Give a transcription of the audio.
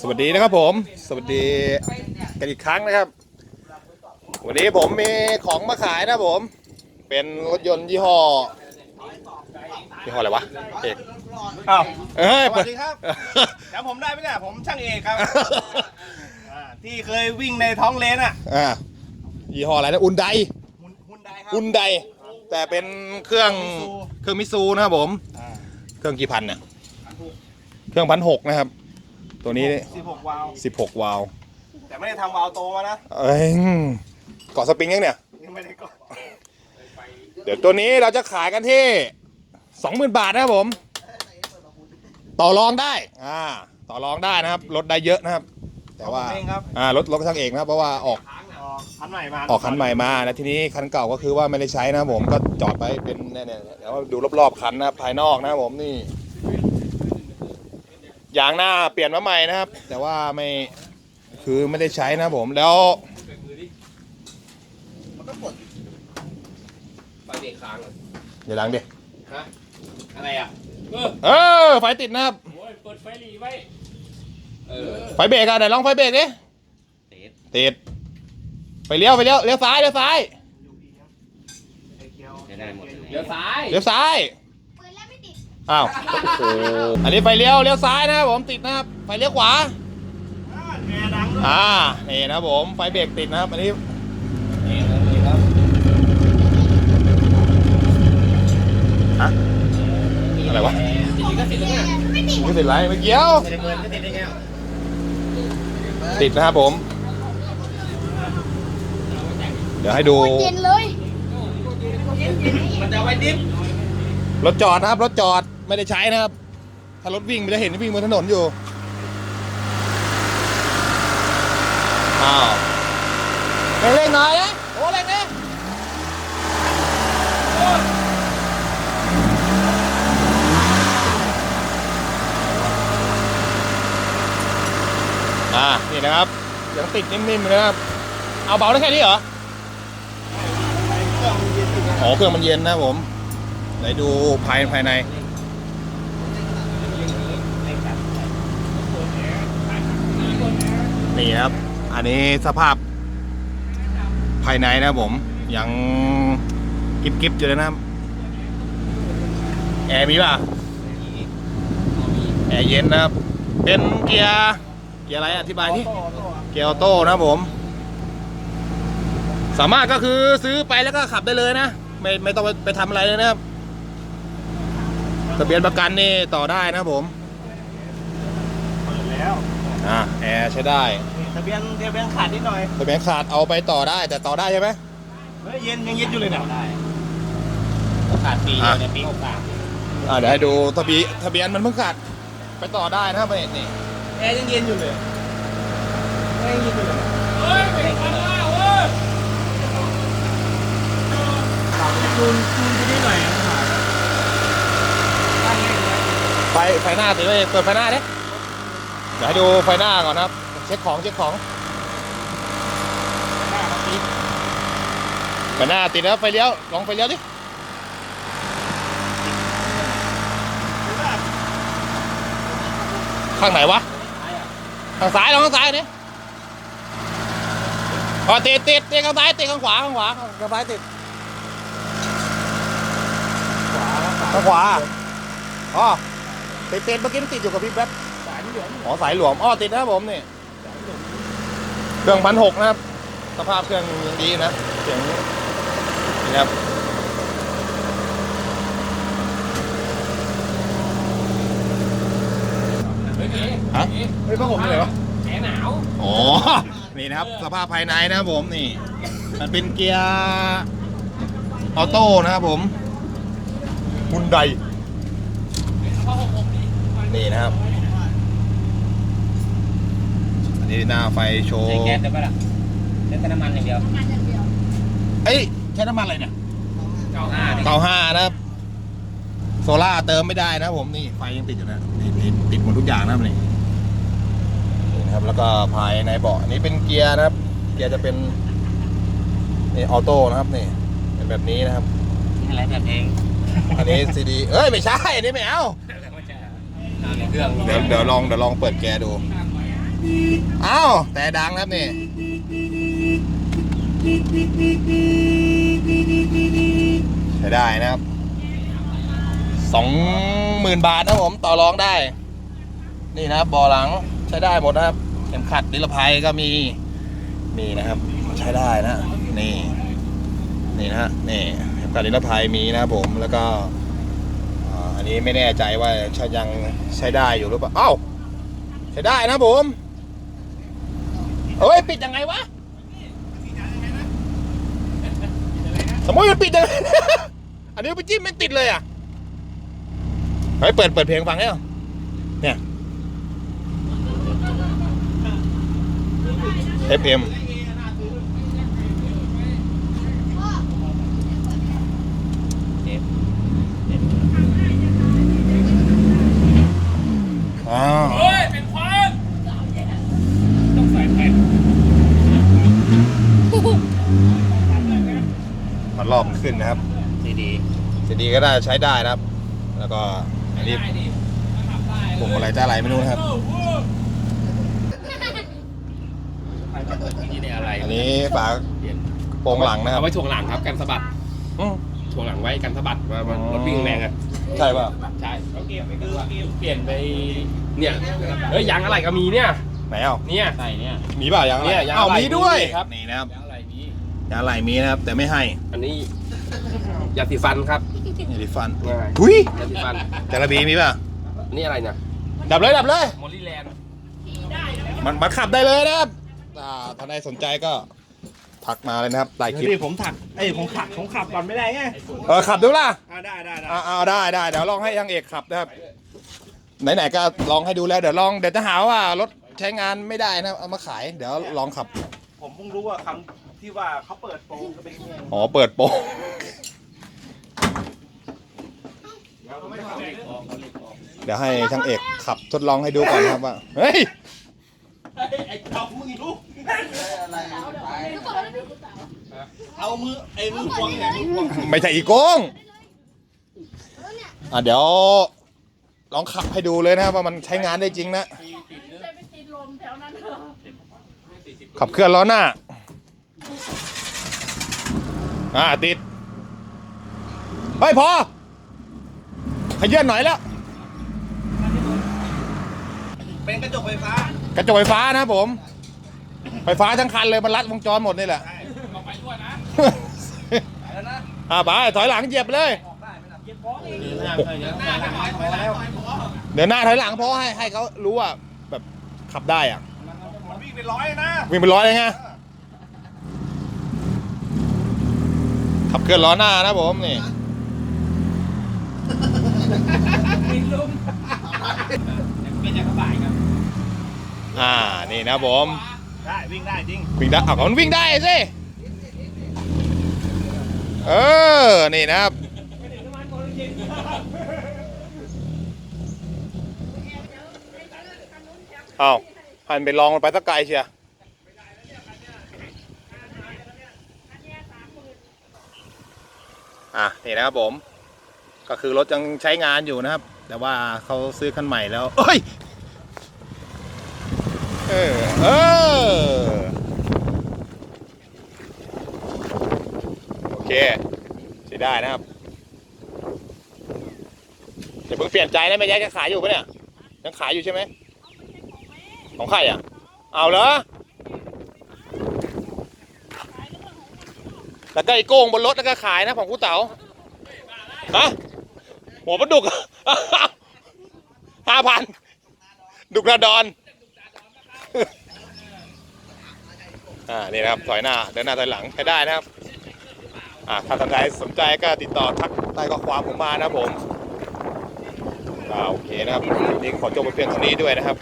สวัสดีนะครับผม สวัสดีกันอีกครั้งนะครับ วันนี้ผมมีของมาขายนะครับผม เป็นรถยนต์ยี่ห้อยี่ห้ออะไรวะเอกอ้าวเอ้ยสวัสดีครับจำผมได้ไหมเนี่ยผมช่างเอกครับอ่าที่เคยวิ่งในท้องเลนอะอ่ายี่ห้ออะไรนะอุนไดฮุนฮุนไดครับอุนไดแต่เป็นเครื่องมิตซูเครื่องมิตซูนะครับผม อ่าเครื่องกี่พันเนี่ย เครื่องพันหกนะครับ ตัวนี้16วาล์ว16 วาล์วแต่ไม่ได้ทำวาล์วโตมานะ เอ้ยเกาะสปริงยังเนี่ย ยังไม่ได้ก็เดี๋ยวตัวนี้เราจะขายกันที่ 20,000 บาทนะครับผม ต่อรองได้ อ่า ต่อรองได้นะครับ ลดได้เยอะนะครับ แต่ว่า เองครับอ่ารถรถช่างเอกนะครับเพราะว่าออก ออกคันใหม่มาออกคันใหม่มาแล้วทีนี้คันเก่าก็คือว่าไม่ได้ใช้นะครับผมก็จอดไปเป็นเนี่ยเนี่ยเดี๋ยวดูรอบๆคันนะครับภายนอกนะครับผมนี่ ยางหน้าเปลี่ยนมาใหม่นะครับ แต่ว่าไม่คือไม่ได้ใช้นะครับผมแล้วไฟเบรกค้างเหรอเดี๋ยวหลังดิฮะอะไรอะเออเออไฟติดนะครับโอ้ยเปิดไฟหลีไว้เออไฟเบรกอะไหนลองไฟเบรกดิติดติดไปเลี้ยวไปเลี้ยวเลี้ยวซ้ายเลี้ยวซ้ายจะได้หมดเดี๋ยวซ้าย เลี้ยวซ้าย อ้าว โอ้โห อันนี้ไฟเลี้ยวเลี้ยวซ้ายนะครับผมติดนะครับ ไฟเลี้ยวขวาแอร์ดังด้วยอ่า นี่นะครับผม ไฟเบรกติดนะครับ อันนี้ นี่เลยครับฮะอะไรวะติดก็ติดแล้วเนี่ยไม่ติดไม่ติดไรไม่เกี่ยวไม่ได้เปิดก็ติดได้ไงติดนะครับผม เดี๋ยวให้ดูเย็นเลยมันจะเอาไว้ดิฟ รถจอดนะครับ รถจอดไม่ได้ใช้นะครับ ถ้ารถวิ่งมันจะเห็นวิ่งบนถนนอยู่อ้าวเร่งๆหน่อยนะโอ้เร่งนะอ่า นี่นะครับยังติดนิ่มๆอยู่นะครับ เอาเบาได้แค่นี้เหรอ อ๋อ เครื่องมันเย็นนะผม ไหนดูภายภายใน นี่ครับ อันนี้สภาพภายในนะผม ยังกิบกิบๆอยู่เลยนะแอร์มีป่ะ แอร์เย็นนะครับ เป็นเกียร์เกียร์อะไรอธิบายที่เกียร์ออโต้นะผม สามารถก็คือซื้อไปแล้วก็ขับได้เลยนะ ไม่ไม่ต้องไปไปทำอะไรเลยนะครับ ทะเบียนประกันนี่ต่อได้นะครับผมเปิดแล้วอ่าแอร์ใช้ได้นี่ทะเบียนทะเบียนขาดนิดหน่อยทะเบียนขาดเอาไปต่อได้แต่ต่อได้ใช่ไหมเฮ้ยเย็นยังเย็นอยู่เลยเนี่ยได้ขาดปีเดียวในปีหกสามอ่าเดี๋ยวให้ดูทะเบียนทะเบียนมันเพิ่งขาดไปต่อได้นะครับนี่แอร์ยังเย็นอยู่เลยแอร์ยังเย็นอยู่เลย เฮ้ยไม่ทันแล้วเว้ย จูนจูนที่นี่หน่อยนะครับ ไฟไฟหน้าติดไว้เปิดไฟหน้าดิเดี๋ยวให้ดูไฟหน้าก่อนนะครับ เช็คของเช็คของไฟหน้าติดแล้วไฟเลี้ยวลองไฟเลี้ยวดิข้างไหนวะข้างซ้ายลองข้างซ้ายนี่อ๋อติดติดติดข้างซ้ายติดข้างขวาข้างขวาข้างซ้ายติดข้างขวาอ๋อ ติดติดเมื่อกี้มันติดอยู่กับพี่แป๊บสายเหลืองอ๋อสายหลวมอ๋อติดนะครับผมนี่เครื่องพันหกนะครับ สภาพเครื่องยังดีนะเสียงนี่ครับเฮ้ยฮะเฮ้ยพ่อผมเลยวะแอร์หนาวอ๋อนี่นะครับ สภาพภายในนะครับผมนี่ มันเป็นเกียร์ออโต้นะครับผมฮุนได นี่นะครับ อันนี้หน้าไฟโชว์ใช้แก๊สได้ปะล่ะใช้แต่น้ำมันอย่างเดียวงานอย่างเดียวเอ้ยใช้น้ำมันอะไรเนี่ยเก้าห้านี่เก้าห้านะครับ โซล่าร์เติมไม่ได้นะครับผมนี่ไฟยังติดอยู่นะนี่ติดติดหมดทุกอย่างนะครับนี่นี่นะครับ แล้วก็ภายในเบาะอันนี้เป็นเกียร์นะครับ เกียร์จะเป็นนี่ออโต้นะครับนี่เป็นแบบนี้นะครับอะไรแบบเอง อันนี้ซีดี เอ้ย ไม่ใช่ อันนี้ไม่เอา เครื่องเดี๋ยวเดี๋ยวลองเดี๋ยวลองเปิดแกดูเอ้าว แต่ดังนะครับนี่ ใช้ได้นะครับ สองหมื่นบาทนะผมต่อรองได้ นี่นะครับบอหลังใช้ได้หมดนะครับเข็มขัดนิรภัยก็มี มีนะครับ ใช้ได้นะ นี่ นี่นะฮะ นี่เข็มขัดนิรภัยมีนะครับผม แล้วก็ อันนี้ไม่แน่ใจว่าใช้ยังใช้ได้อยู่หรือเปล่า เอ้า ใช้ได้นะผมเอ้ย ปิดยังไงวะสมมติมันปิดยังไงอันนี้ไปจิ้มไม่ติดเลยอะเฮ้ยเปิดเปิดเพลงฟังให้เนี่ย FM อ้าว เฮ้ย เป็นควันต้องใส่แผ่น มัน รอบมันขึ้นนะครับ ซีดีจะดีก็ได้ใช้ได้นะครับ แล้วก็อันนี้ได้ดิปุ่มอะไรจะอะไรไม่รู้นะครับ นี่ได้อะไรอันนี้ฝากเปลี่ยนโปรงหลังนะครับ เอาไว้ถ่วงหลังครับกันสะบัดอืมถ่วงหลังไว้กันสะบัดมามันอ๋อ รถวิ่งแรงอะใช่ป่ะใช่เปลี่ยนไปเนี่ยเอ้ยยางอะไรก็มีเนี่ยไหนเอ้าเนี่ย ใส่เนี่ย มีเปล่ายังอะไรเนี่ยยางเอ้าอะไรมีด้วยมีครับนี่นะครับ ยางอะไรนี้ยางอะไรมีนะครับ แต่ไม่ให้อันนี้ยาสีฟันครับนี่ดิฟันง่ายหุยยาสีฟันจาระบีมีป่ะอันนี่อะไรเนี่ยดับเลยดับเลย มอลลี่แลนด์มันมันขับได้เลยนะครับอ่าถ้าใครสนใจก็ทักมาเลยนะครับใต้คลิปนี่ผมถักไอ้ยผมขับผมขับก่อนไม่ได้ไงเออขับดูล่ะอ่าได้ได้ได้อ่าเอาได้ได้เดี๋ยวลองให้ยังเอกขับนะครับ ไหนๆก็ลองให้ดูแล้วเดี๋ยวลองเดี๋ยวจะหาว่ารถใช้งานไม่ได้นะครับเอามาขาย เดี๋ยวลองขับ ผมเพิ่งรู้ว่าคำ ที่ว่าเขาเปิดโปรจะเป็นยังไงอ๋อเปิดโปงเดี๋ยวให้ช่างเอกขับทดลองให้ดูก่อนนะครับว่าเฮ้ยไอ้เอามือลูกเอามือไอ้มือพวงเนี่ยมือพวงไม่ใช่อีโกงอะเดี๋ยว ลองขับให้ดูเลยนะครับว่ามันใช้งานได้จริงนะขับเคลื่อนล้อหน้า อ่าติดเฮ้ยพอ ขยื่นหน่อยแล้ว เป็นกระจกไฟฟ้า กระจกไฟฟ้านะครับผม ไฟฟ้าทั้งคันเลยมันรัดวงจรหมดนี่แหละแล้วนะอ่าไปถอยหลังเหยียบเลยเดี๋ยวหน้าถอยหลังเพราะให้ให้เขารู้ว่าแบบขับได้อะมันวิ่งเป็นร้อยนะ วิ่งเป็นร้อยเลยไง ขับเคลื่อนล้อหน้านะผมนี่เป็นยางกระบายครับอ่านี่นะผมได้วิ่งได้จริงวิ่งได้อ้าวมันวิ่งได้สิเออนี่นะครับเอาหันไปลองมันไปสักไกลเชียร์ อะนี่นะครับผม ก็คือรถยังใช้งานอยู่นะครับ แต่ว่าเขาซื้อคันใหม่แล้วเอ้ยเออเออโอเคใช้ได้นะครับอย่เพิ่งเปลี่ยนใจนะแม่ยายจะขายอยู่ปะเนี่ยยังขายอยู่ใช่ไหมของใครอะ เอาเหรอ แล้วก็ไอ้โก้งบนรถแล้วก็ขายนะของกูเต๋าฮะหัวปลาดุกห้าพันดุกระดอนอ่านี่นะครับถอยหน้าเดินหน้าถอยหลังใช้ได้นะครับอ่าถ้าท่านใดสนใจก็ติดต่อทักใต้ข้อความผมมานะครับผมอ่าโอเคนะครับนนี่ขอจบไปเพียงเท่านี้ด้วยนะครับ